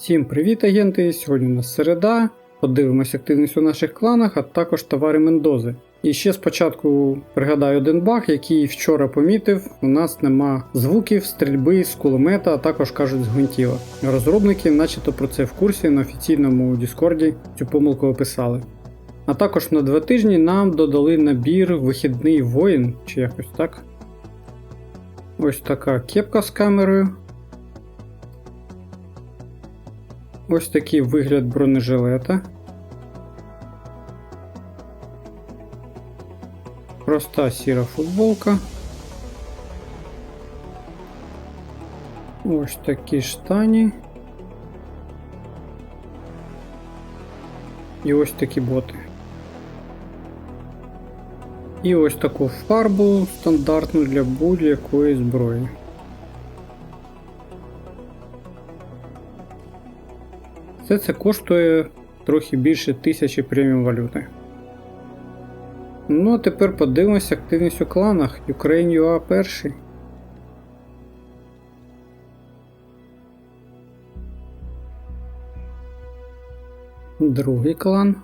Всім привіт, агенти! Сьогодні у нас середа. Подивимось активність у наших кланах, а також товари Мендози. І ще спочатку пригадаю один баг, який вчора помітив. У нас нема звуків, стрільби з кулемета, а також кажуть з гвинтіла. Розробники, начебто про це в курсі на офіційному Діскорді цю помилку описали. А також на два тижні нам додали набір вихідний воїн, чи якось так. Ось така кепка з камерою. Ось такий вигляд бронежилета. Проста сіра футболка. Ось такі штані. І ось такі боти. І ось таку фарбу стандартну для будь-якої зброї. Все це коштує трохи більше тисячі преміум валюти. Ну а тепер подивимося активність у кланах Ukraine.ua перший. Другий клан.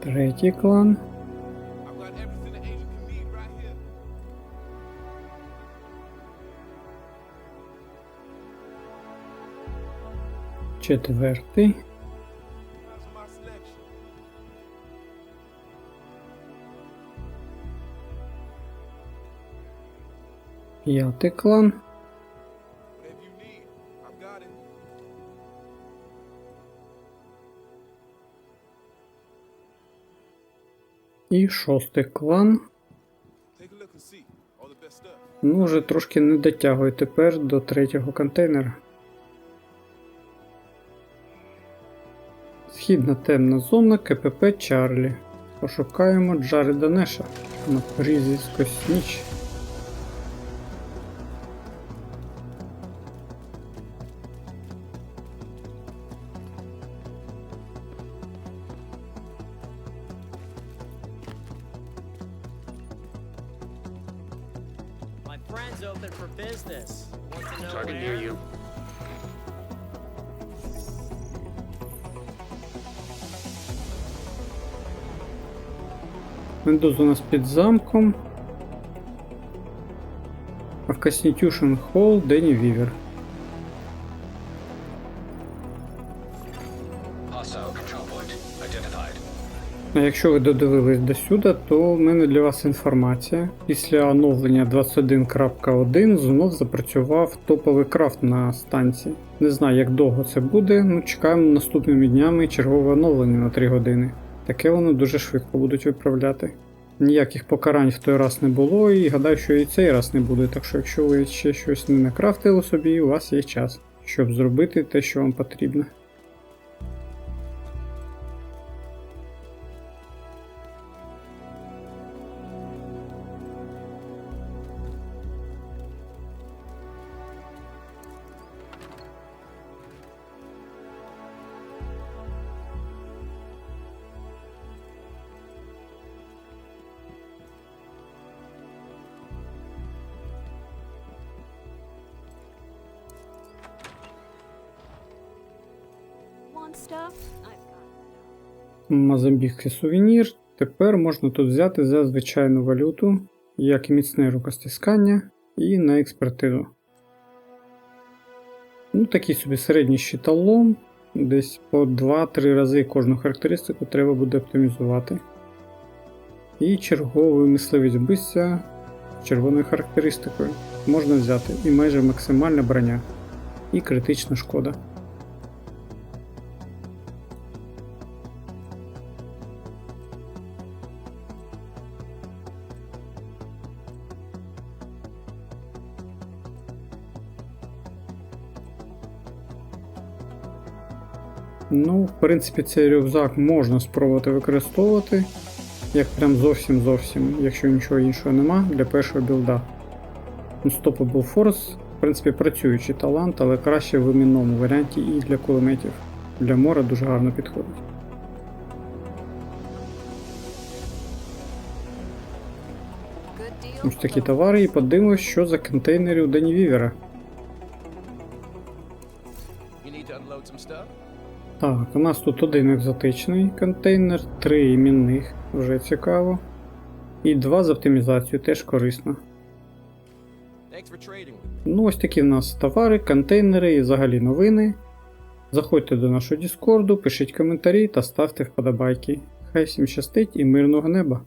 Третій клан. Четвертий. П'ятий клан. І шостий клан. Ну, вже трошки не дотягує тепер до третього контейнера. Східна темна зона КПП Чарлі. Пошукаємо Джареда Неша на прізвисько Сніч. My friend's open for business. Want to know Target where? near you. Мендоз у нас під замком. А в Constitution Hall Дені Вівер. А якщо ви додивились до сюди, то в мене для вас інформація. Після оновлення 21.1 знов запрацював топовий крафт на станції. Не знаю, як довго це буде, ну чекаємо наступними днями чергове оновлення на 3 години. Таке воно дуже швидко будуть виправляти. Ніяких покарань в той раз не було, і гадаю, що і цей раз не буде, так що якщо ви ще щось не накрафтили собі, у вас є час, щоб зробити те, що вам потрібно. Мозамбікський сувенір. Тепер можна тут взяти за звичайну валюту, як і міцне рукостискання, і на експертизу. Ну, такий собі середній щиталом. Десь по 2-3 рази кожну характеристику треба буде оптимізувати. І черговий мисливець вбивця з червоною характеристикою можна взяти і майже максимальна броня, і критична шкода. Ну, в принципі, цей рюкзак можна спробувати використовувати. Як прям зовсім зовсім, якщо нічого іншого нема, для першого білда. Unstoppable Force, в принципі, працюючий талант, але краще в іменному варіанті і для кулеметів. Для мора дуже гарно підходить. ось такі товари і подивимось, що за контейнери у Дені Вівера. You need to unload some stuff? Так, у нас тут один екзотичний контейнер, три іменних, вже цікаво. І два з оптимізацією, теж корисно. Ну, ось такі в нас товари, контейнери і взагалі новини. Заходьте до нашого Діскорду, пишіть коментарі та ставте вподобайки. Хай всім щастить і мирного неба!